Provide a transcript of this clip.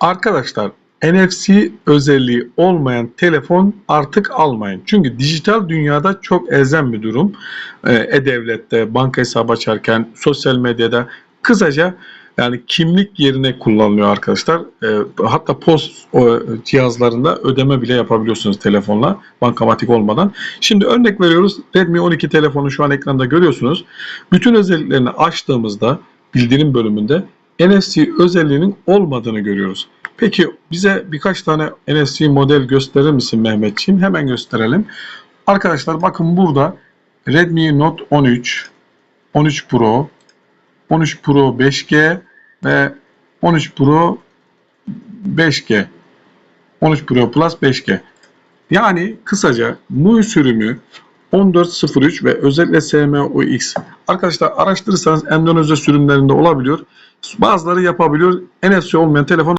Arkadaşlar NFC özelliği olmayan telefon artık almayın. Çünkü dijital dünyada çok elzem bir durum. Ee, E-Devlet'te, banka hesabı açarken, sosyal medyada kısaca yani kimlik yerine kullanılıyor arkadaşlar. Ee, hatta post o, cihazlarında ödeme bile yapabiliyorsunuz telefonla bankamatik olmadan. Şimdi örnek veriyoruz. Redmi 12 telefonu şu an ekranda görüyorsunuz. Bütün özelliklerini açtığımızda bildirim bölümünde NFC özelliğinin olmadığını görüyoruz. Peki bize birkaç tane NFC model gösterir misin Mehmetçiğim? Hemen gösterelim. Arkadaşlar bakın burada Redmi Note 13, 13 Pro, 13 Pro 5G ve 13 Pro 5G. 13 Pro Plus 5G. Yani kısaca MUI sürümü 1403 ve özellikle SMUX. Arkadaşlar araştırırsanız Endonezya sürümlerinde olabiliyor. Bazıları yapabiliyor. NFC olmayan telefon